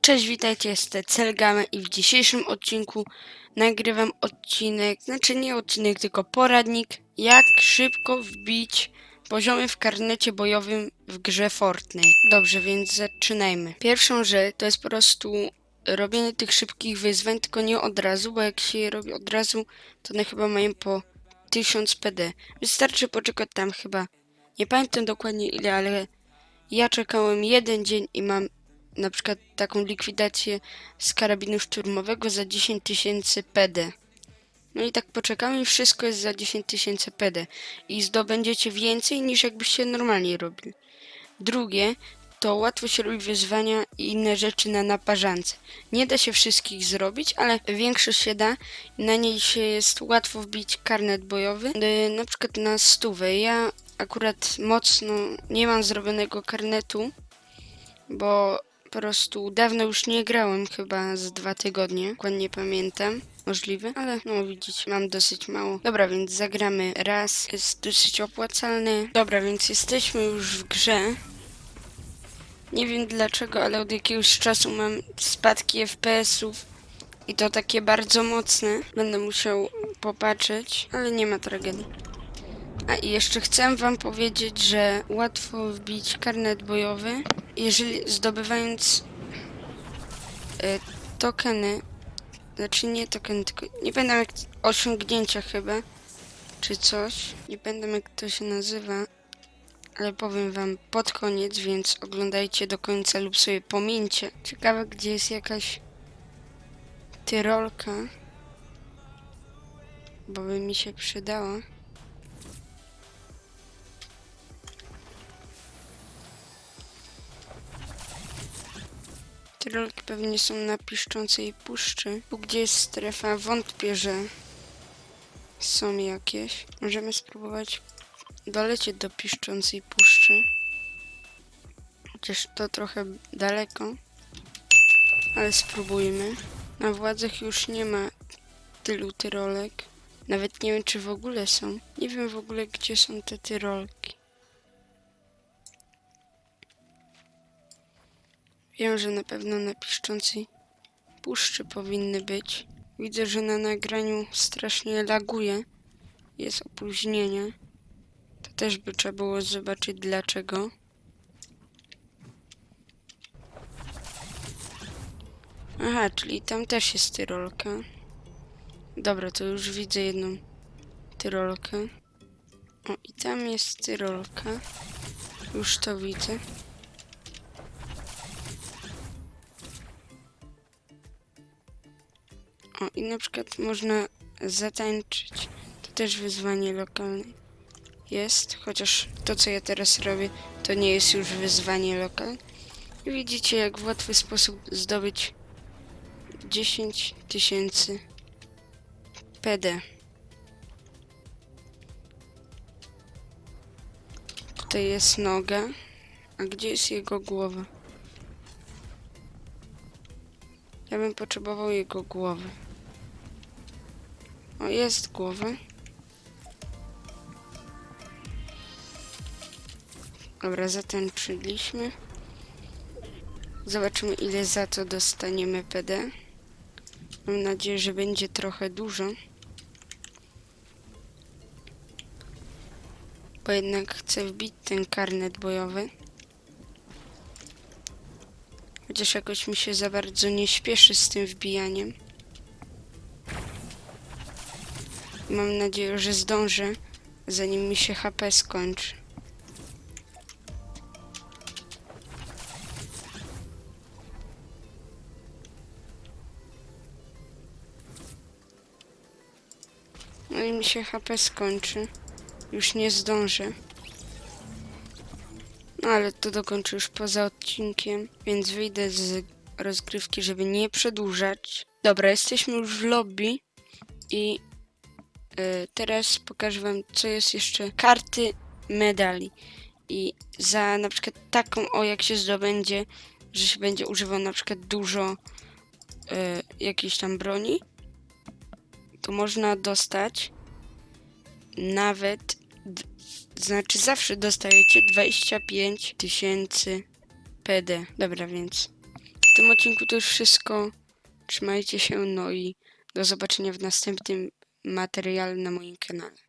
Cześć, witajcie, jestem Celgame i w dzisiejszym odcinku nagrywam odcinek, znaczy nie odcinek, tylko poradnik, jak szybko wbić poziomy w karnecie bojowym w grze Fortnite. Dobrze, więc zaczynajmy. Pierwszą rzecz to jest po prostu robienie tych szybkich wyzwań, tylko nie od razu, bo jak się je robi od razu, to one chyba mają po 1000 PD. Wystarczy poczekać tam chyba, nie pamiętam dokładnie ile, ale ja czekałem jeden dzień i mam na przykład taką likwidację z karabinu szturmowego za 10 tysięcy PD. No i tak poczekamy wszystko jest za 10 tysięcy PD. I zdobędziecie więcej niż jakbyście normalnie robili. Drugie, to łatwo się robi wyzwania i inne rzeczy na naparzance. Nie da się wszystkich zrobić, ale większość się da. Na niej się jest łatwo wbić karnet bojowy. Na przykład na stówę. Ja akurat mocno nie mam zrobionego karnetu, bo po prostu dawno już nie grałem, chyba z dwa tygodnie, dokładnie pamiętam. Możliwe, ale no widzicie, mam dosyć mało. Dobra, więc zagramy raz. Jest dosyć opłacalny. Dobra, więc jesteśmy już w grze. Nie wiem dlaczego, ale od jakiegoś czasu mam spadki FPS-ów i to takie bardzo mocne. Będę musiał popatrzeć, ale nie ma tragedii. A i jeszcze chcę wam powiedzieć, że łatwo wbić karnet bojowy, jeżeli zdobywając e, tokeny, znaczy nie tokeny, tylko nie pamiętam jak osiągnięcia chyba, czy coś, nie pamiętam jak to się nazywa, ale powiem wam pod koniec, więc oglądajcie do końca lub sobie pomieńcie. Ciekawe, gdzie jest jakaś tyrolka, bo by mi się przydała. Tyrolki pewnie są na piszczącej puszczy. Tu gdzie jest strefa, wątpię, że są jakieś. Możemy spróbować dolecieć do piszczącej puszczy. Chociaż to trochę daleko. Ale spróbujmy. Na władzach już nie ma tylu tyrolek. Nawet nie wiem, czy w ogóle są. Nie wiem w ogóle, gdzie są te tyrolki. Wiem, że na pewno na piszczącej puszczy powinny być. Widzę, że na nagraniu strasznie laguje. Jest opóźnienie. Też by trzeba było zobaczyć dlaczego. Aha, czyli tam też jest tyrolka. Dobra, to już widzę jedną tyrolkę. O, i tam jest tyrolka. Już to widzę. O, i na przykład można zatańczyć. To też wyzwanie lokalne jest, chociaż to, co ja teraz robię, to nie jest już wyzwanie lokalne. I widzicie, jak w łatwy sposób zdobyć 10 tysięcy PD. Tutaj jest noga. A gdzie jest jego głowa? Ja bym potrzebował jego głowy. O, jest głowa. Dobra, zatańczyliśmy. Zobaczymy, ile za to dostaniemy PD. Mam nadzieję, że będzie trochę dużo. Bo jednak chcę wbić ten karnet bojowy. Chociaż jakoś mi się za bardzo nie śpieszy z tym wbijaniem. Mam nadzieję, że zdążę, zanim mi się HP skończy. No i mi się HP skończy. Już nie zdążę. No ale to dokończę już poza odcinkiem, więc wyjdę z rozgrywki, żeby nie przedłużać. Dobra, jesteśmy już w lobby i y, teraz pokażę wam, co jest jeszcze. Karty medali. I za na przykład taką, o jak się zdobędzie, że się będzie używał na przykład dużo y, jakiejś tam broni, to można dostać nawet, znaczy zawsze dostajecie 25 tysięcy PD. Dobra, więc w tym odcinku to już wszystko. Trzymajcie się, no i do zobaczenia w następnym materiale na moim kanale.